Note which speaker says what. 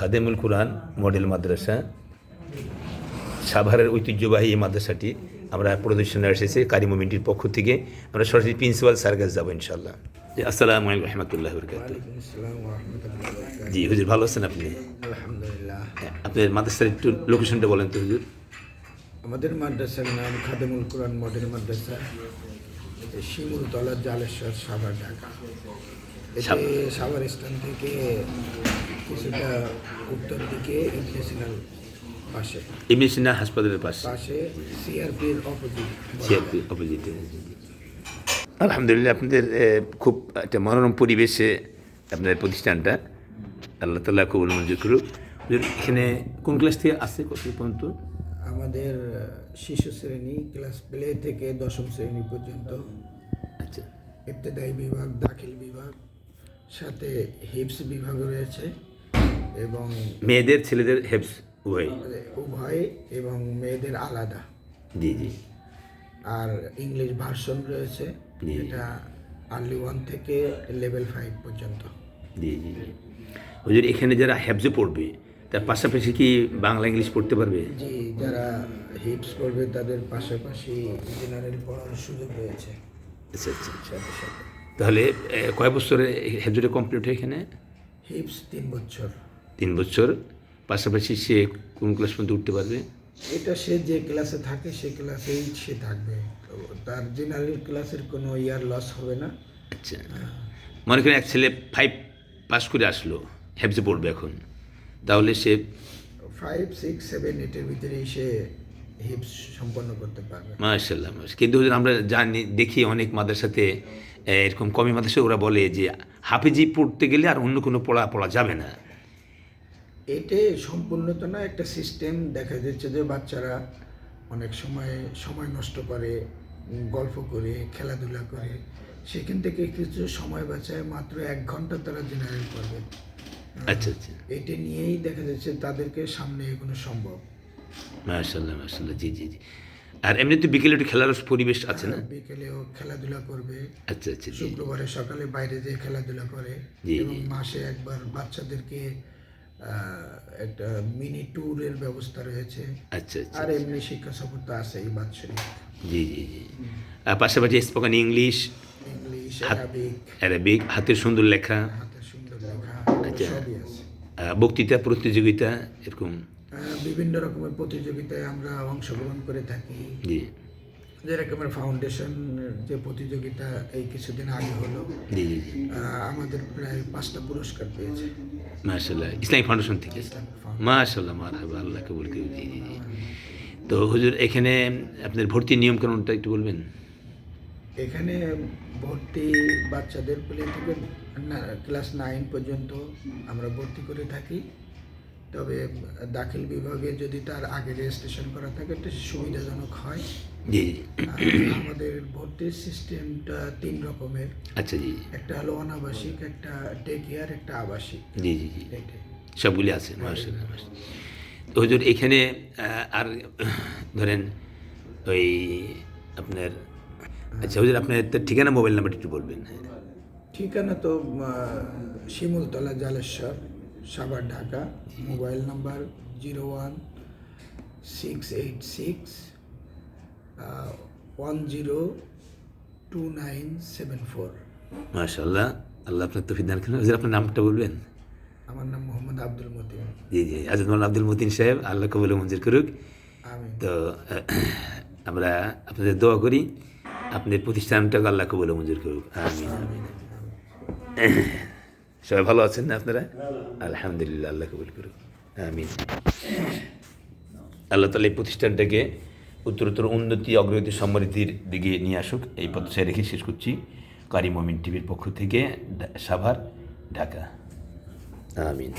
Speaker 1: খাদেমুল কুরআন model মাদ্রাসা। সাভারের ঐতিহ্যবাহী এই মাদ্রাসাটি আমরা প্রদর্শনে এসেছি কারি মোমিনটির পক্ষ থেকে। আমরা সরাসরি প্রিন্সিপাল স্যার কাছে যাব ইনশাল্লাহ জি আসসালামু আলাইকুম রহমতুল্লাহ বরকাত জি হুজুর ভালো আছেন আপনি?
Speaker 2: আলহামদুলিল্লাহ।
Speaker 1: আপনার মাদ্রাসার একটু লোকেশনটা বলেন তো হুজুর।
Speaker 2: আমাদের মাদ্রাসার নাম খাদেমুল কোরআন মডেল মাদ্রাসা। শিমুলতলা জালেশ্বর সাভার ঢাকা। এটি
Speaker 1: সাভার।
Speaker 2: স্থান থেকে কিছুটা উত্তর দিকে ইন্টারন্যাশনাল পাশে।
Speaker 1: এমনি সিনহা হাসপাতালের পাশে।
Speaker 2: পাশে সিআরপির অপোজিট
Speaker 1: সিআরপি অপোজিটে আলহামদুলিল্লাহ আপনাদের খুব একটা মনোরম পরিবেশে আপনার প্রতিষ্ঠানটা। আল্লাহ তাল্লাহ কবুল মঞ্জুর করুক। এখানে কোন ক্লাস থেকে আসছে কত পর্যন্ত?
Speaker 2: আমাদের শিশু শ্রেণি ক্লাস প্লে থেকে দশম শ্রেণি পর্যন্ত।
Speaker 1: আচ্ছা।
Speaker 2: ইবতদায়ী বিভাগ দাখিল বিভাগ। সাথে হিপস বিভাগ রয়েছে এবং
Speaker 1: মেয়েদের ছেলেদের হেফস উভয়?
Speaker 2: উভয় এবং মেয়েদের আলাদা।
Speaker 1: জি জি।
Speaker 2: আর ইংলিশ ভার্সন রয়েছে যেটা আর্লি ওয়ান থেকে লেভেল ফাইভ পর্যন্ত।
Speaker 1: জি জি হুজুর এখানে যারা হেফজে পড়বে তার পাশাপাশি কি বাংলা ইংলিশ পড়তে পারবে?
Speaker 2: জি যারা হিপস পড়বে তাদের পাশাপাশি জেনারেল পড়ার সুযোগ রয়েছে।
Speaker 1: আচ্ছা আচ্ছা।
Speaker 2: সাথে।
Speaker 1: তাহলে কয় বছরে হেফজুটা কমপ্লিট হয় এখানে?
Speaker 2: হিপস তিন বছর।
Speaker 1: তিন বছর। পাশাপাশি সে কোন ক্লাস পর্যন্ত উঠতে পারবে?
Speaker 2: এটা সে যে ক্লাসে থাকে সে ক্লাসেই সে থাকবে। তার জেনারেল ক্লাসের কোনো ইয়ার লস হবে না।
Speaker 1: আচ্ছা। মনে করেন এক ছেলে ফাইভ পাস করে আসলো হেফজে পড়বে এখন। তাহলে সে
Speaker 2: ফাইভ সিক্স সেভেন এইটের ভিতরেই সে হিপস সম্পন্ন করতে পারবে।
Speaker 1: মার্শাল্লাহ কিন্তু আমরা জানি দেখি অনেক মাদ্রাসাতে এ, এরকম কমি মাদ্রাসা ওরা বলে যে হাফিজি পড়তে গেলে আর অন্য কোনো পড়া পড়া যাবে না।
Speaker 2: এতে সম্পূর্ণ তো না একটা সিস্টেম দেখা যাচ্ছে যে বাচ্চারা অনেক সময় সময় নষ্ট করে গল্প করে খেলাধুলা করে। সেখান থেকে কিছু সময় বাঁচায় মাত্র এক ঘণ্টা তারা জেনারেল করবে।
Speaker 1: আচ্ছা আচ্ছা।
Speaker 2: এটা নিয়েই দেখা যাচ্ছে তাদেরকে সামনে এগোনো সম্ভব।
Speaker 1: মার্শাল্লাহ মার্শাল্লাহ জি জি জি। আর এমনি তো বিকেলে একটু খেলার পরিবেশ আছে না?
Speaker 2: বিকেলেও খেলাধুলা করবে।
Speaker 1: আচ্ছা আচ্ছা
Speaker 2: শুক্রবারে সকালে বাইরে যেয়ে খেলাধুলা করে। এবং মাসে একবার বাচ্চাদেরকে একটা মিনি ট্যুরের ব্যবস্থা রয়েছে।
Speaker 1: আচ্ছা আচ্ছা
Speaker 2: আর এমনি শিক্ষা সফর তো আছেই বাৎসরিক।
Speaker 1: জি জি জি। পাশাপাশি spoken English
Speaker 2: English Arabic
Speaker 1: Arabic হাতের সুন্দর লেখা।
Speaker 2: হাতের সুন্দর লেখা।
Speaker 1: আচ্ছা। বক্তৃতা প্রতিযোগিতা এরকম
Speaker 2: বিভিন্ন রকমের প্রতিযোগিতায় আমরা অংশগ্রহণ করে থাকি। যেরকমের ফাউন্ডেশন যে প্রতিযোগিতা এই কিছুদিন আগে হলো আমাদের প্রায় পাঁচটা পুরস্কার পেয়েছে।
Speaker 1: মাশাল্লাহ ইসলামিক ফাউন্ডেশন থেকে। মাশাল্লাহ মারহাবা আল্লাহ কবুল জি জি জি। তো হুজুর এখানে আপনার ভর্তির নিয়ম কানুনটা একটু বলবেন?
Speaker 2: এখানে ভর্তি বাচ্চাদের প্লে থেকে না- ক্লাস নাইন পর্যন্ত আমরা ভর্তি করে থাকি। তবে দাখিল বিভাগে যদি তার আগে রেজিস্ট্রেশন করা থাকে এটা সুবিধাজনক হয়।
Speaker 1: জি জি।
Speaker 2: আমাদের ভর্তির সিস্টেমটা তিন রকমের।
Speaker 1: আচ্ছা জি
Speaker 2: একটা হলো অনাবাসিক একটা টেক ইয়ার একটা আবাসিক।
Speaker 1: জি জি জি। সবগুলি আছে মাশাল্লাহ মাশাল্লাহ। তো হুজুর এখানে আর ধরেন ওই আপনার আচ্ছা হুজুর আপনার ঠিকানা মোবাইল নাম্বার একটু বলবেন। হ্যাঁ
Speaker 2: ঠিকানা তো Shimultala Jaleshwar. Savar Dhaka mobile number zero one six eight six one zero two nine seven four.
Speaker 1: মাশাল্লাহ আল্লাহ আপনার তফিক দান করেন। আপনার নামটা বলবেন?
Speaker 2: আমার নাম মোহাম্মদ আব্দুল মতিন।
Speaker 1: জি জি আজাদ মাল আব্দুল মতিন সাহেব আল্লাহ কবুল মঞ্জুর করুক।
Speaker 2: আমি
Speaker 1: তো আমরা আপনাদের দোয়া করি আপনাদের প্রতিষ্ঠানটাকে আল্লাহ কবুল মঞ্জুর করুক। আমিন আমিন। সবাই ভালো আছেন না আপনারা? আলহামদুলিল্লাহ, আল্লাহ কবুল করুক। আমিন। আল্লাহ তালা এই প্রতিষ্ঠানটাকে উত্তরোত্তর উন্নতি, অগ্রগতি, সমৃদ্ধির দিকে নিয়ে আসুক। এই প্রত্যাশায় রেখে শেষ করছি। কারি মমিন টিভির পক্ষ থেকে সাভার, ঢাকা। আমিন।